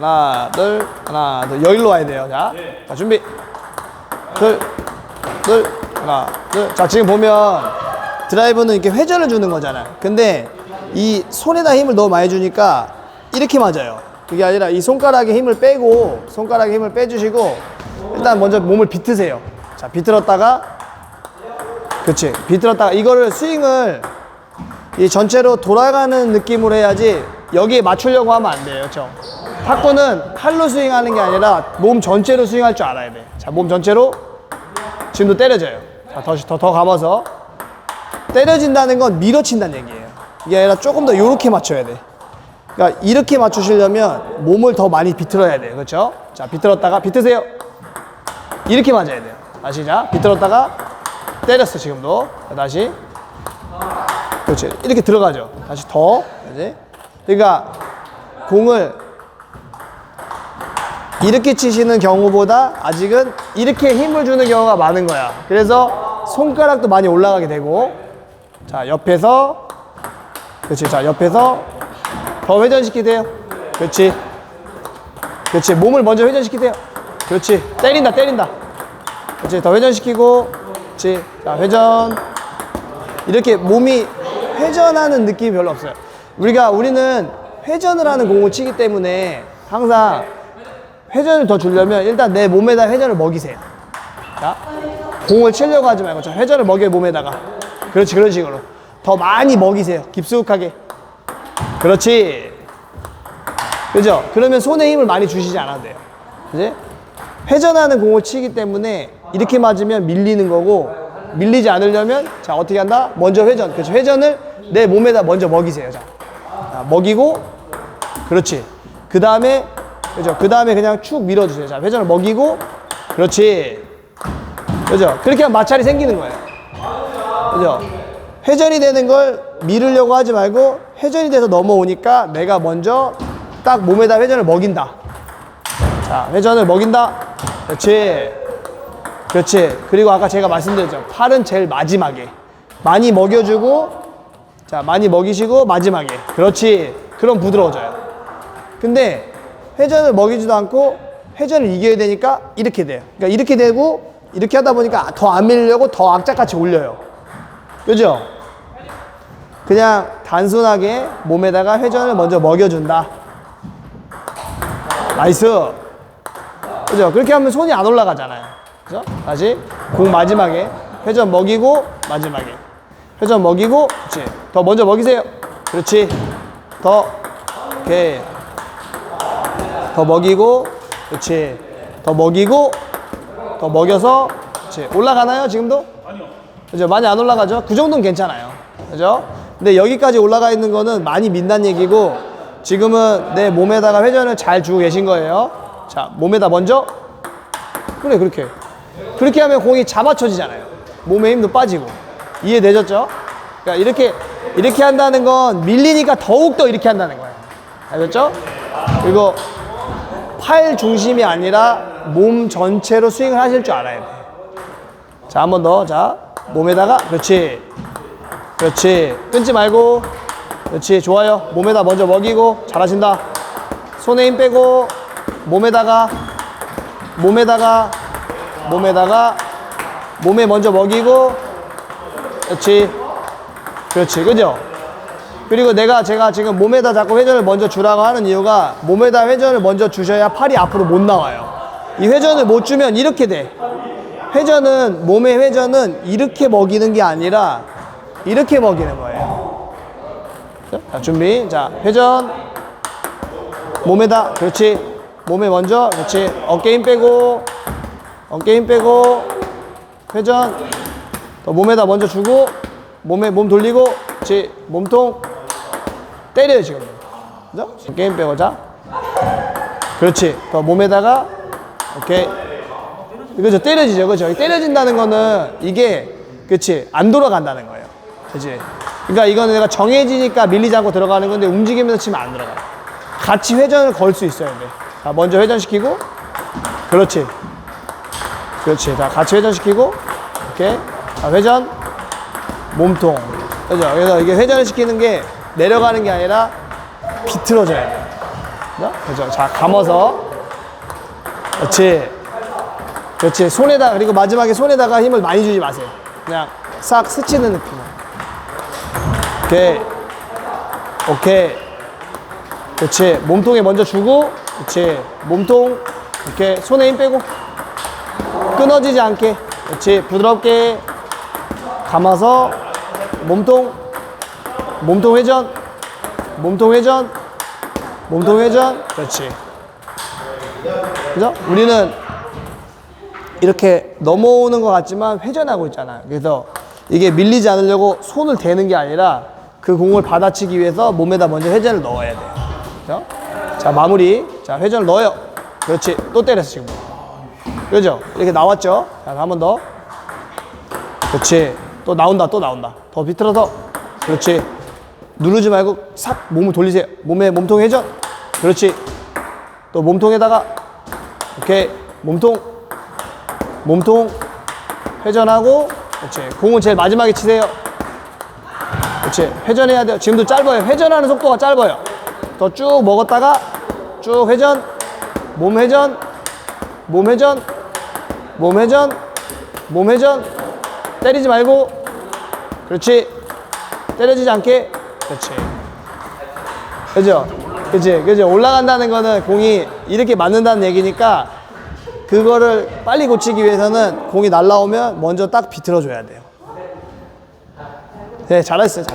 하나, 둘, 하나, 둘. 여기로 와야 돼요. 자, 자 준비. 둘, 둘, 하나, 둘. 자, 지금 보면 드라이브는 이렇게 회전을 주는 거잖아요. 근데 이 손에다 힘을 너무 많이 주니까 이렇게 맞아요. 그게 아니라 이 손가락에 힘을 빼고 손가락에 힘을 빼주시고 일단 먼저 몸을 비트세요. 자, 비틀었다가 그렇지. 비틀었다가 이거를 스윙을 이 전체로 돌아가는 느낌으로 해야지 여기에 맞추려고 하면 안 돼요. 그렇죠? 탁구는 팔로 스윙하는 게 아니라 몸 전체로 스윙할 줄 알아야 돼. 자, 몸 전체로 지금도 때려져요. 자, 더, 더, 더 감아서. 때려진다는 건 밀어친다는 얘기예요. 이게 아니라 조금 더 이렇게 맞춰야 돼. 그러니까 이렇게 맞추시려면 몸을 더 많이 비틀어야 돼요. 그렇죠? 자, 비틀었다가 비트세요. 이렇게 맞아야 돼요. 다시 자, 비틀었다가 때렸어 지금도. 자, 다시. 그렇지. 이렇게 들어가죠. 다시 더. 그지? 그러니까 공을 이렇게 치시는 경우보다 아직은 이렇게 힘을 주는 경우가 많은 거야. 그래서 손가락도 많이 올라가게 되고, 자, 옆에서, 그렇지. 자, 옆에서 더 회전시키세요. 그렇지. 그렇지. 몸을 먼저 회전시키세요. 그렇지. 때린다, 때린다. 그렇지. 더 회전시키고, 그렇지. 자, 회전. 이렇게 몸이 회전하는 느낌이 별로 없어요. 우리가, 우리는 회전을 하는 공을 치기 때문에 항상 회전을 더 주려면 일단 내 몸에다 회전을 먹이세요. 자, 공을 치려고 하지 말고 저 회전을 먹여요, 몸에다가. 그렇지, 그런 식으로. 더 많이 먹이세요. 깊숙하게. 그렇지. 그죠? 그러면 손에 힘을 많이 주시지 않아도 돼요. 그지? 회전하는 공을 치기 때문에 이렇게 맞으면 밀리는 거고, 밀리지 않으려면, 자, 어떻게 한다? 먼저 회전. 그렇죠. 회전을 내 몸에다 먼저 먹이세요. 자, 자 먹이고, 그렇지. 그 다음에, 그죠? 그 다음에 그냥 축 밀어주세요. 자, 회전을 먹이고, 그렇지. 그죠? 그렇게 하면 마찰이 생기는 거예요. 그죠? 회전이 되는 걸 미루려고 하지 말고 회전이 돼서 넘어오니까 내가 먼저 딱 몸에다 회전을 먹인다. 자, 회전을 먹인다. 그렇지. 그렇지. 그리고 아까 제가 말씀드렸죠. 팔은 제일 마지막에. 많이 먹여주고, 자, 많이 먹이시고, 마지막에. 그렇지. 그럼 부드러워져요. 근데 회전을 먹이지도 않고 회전을 이겨야 되니까 이렇게 돼요. 그러니까 이렇게 되고, 이렇게 하다 보니까 더 안 밀려고 더 악착같이 올려요. 그죠? 그냥 단순하게 몸에다가 회전을 먼저 먹여준다. 나이스. 그죠? 그렇게 하면 손이 안 올라가잖아요. 그죠? 다시 공 마지막에 회전 먹이고 마지막에 회전 먹이고 그렇지. 더 먼저 먹이세요. 그렇지. 더 오케이. 더 먹이고 그렇지. 더 먹이고 더 먹여서 그렇지. 올라가나요 지금도? 그죠? 많이 안 올라가죠? 그 정도는 괜찮아요. 그죠? 근데 여기까지 올라가 있는 거는 많이 민다는 얘기고 지금은 내 몸에다가 회전을 잘 주고 계신 거예요. 자, 몸에다 먼저 그래 그렇게 그렇게 하면 공이 잡아쳐지잖아요. 몸에 힘도 빠지고 이해되셨죠? 그러니까 이렇게 이렇게 한다는 건 밀리니까 더욱 더 이렇게 한다는 거예요. 알겠죠? 그리고 팔 중심이 아니라 몸 전체로 스윙을 하실 줄 알아야 돼. 자, 한 번 더. 자, 몸에다가 그렇지. 그렇지. 끊지 말고. 그렇지. 좋아요. 몸에다 먼저 먹이고 잘하신다. 손에 힘 빼고 몸에다가 몸에다가 몸에다가 몸에 먼저 먹이고 그렇지. 그렇지. 그죠? 그리고 내가 제가 지금 몸에다 자꾸 회전을 먼저 주라고 하는 이유가 몸에다 회전을 먼저 주셔야 팔이 앞으로 못 나와요. 이 회전을 못 주면 이렇게 돼. 회전은 몸의 회전은 이렇게 먹이는 게 아니라 이렇게 먹이는 거예요. 자, 준비. 자, 회전. 몸에다. 그렇지. 몸에 먼저. 그렇지. 어깨 힘 빼고. 어깨 힘 빼고. 회전. 더 몸에다 먼저 주고. 몸에 몸 돌리고. 그렇지. 몸통. 때려요, 지금. 그죠? 어깨 힘 빼고. 자. 그렇지. 더 몸에다가. 오케이. 그죠? 때려지죠. 그죠? 때려진다는 거는 이게, 그치? 안 돌아간다는 거예요. 그치? 그러니까 이거는 내가 정해지니까 밀리지 않고 들어가는 건데 움직이면서 치면 안 들어가요. 같이 회전을 걸 수 있어야 돼. 자, 먼저 회전시키고, 그렇지. 그렇지. 자, 같이 회전시키고, 오케이. 자, 회전, 몸통. 그죠? 그래서 이게 회전을 시키는 게 내려가는 게 아니라 비틀어져야 돼. 그죠? 그죠? 자, 감아서. 그렇지. 그렇지. 손에다, 그리고 마지막에 손에다가 힘을 많이 주지 마세요. 그냥 싹 스치는 느낌으로. 오케이. 오케이. 그렇지. 몸통에 먼저 주고, 그렇지. 몸통, 이렇게 손에 힘 빼고. 끊어지지 않게. 그렇지. 부드럽게 감아서 몸통, 몸통 회전, 몸통 회전, 몸통 회전. 그렇지. 그죠? 우리는 이렇게 넘어오는 것 같지만 회전하고 있잖아요. 그래서 이게 밀리지 않으려고 손을 대는 게 아니라 그 공을 받아치기 위해서 몸에다 먼저 회전을 넣어야 돼요. 그죠? 자, 마무리. 자, 회전을 넣어요. 그렇지. 또 때렸어, 지금. 그죠? 이렇게 나왔죠? 자, 한 번 더. 그렇지. 또 나온다, 또 나온다. 더 비틀어서. 그렇지. 누르지 말고 싹 몸을 돌리세요. 몸에 몸통 회전. 그렇지. 또 몸통에다가. 오케이. 몸통. 몸통. 회전하고. 그렇지. 공은 제일 마지막에 치세요. 그렇지. 회전해야 돼요. 지금도 짧아요. 회전하는 속도가 짧아요. 더 쭉 먹었다가 쭉 회전. 몸 회전. 몸 회전. 몸 회전. 몸 회전. 때리지 말고. 그렇지. 때려지지 않게. 그렇지. 그죠? 그지? 그지? 올라간다는 거는 공이 이렇게 맞는다는 얘기니까 그거를 빨리 고치기 위해서는 공이 날라오면 먼저 딱 비틀어 줘야 돼요. 네, 잘했어요. 잘.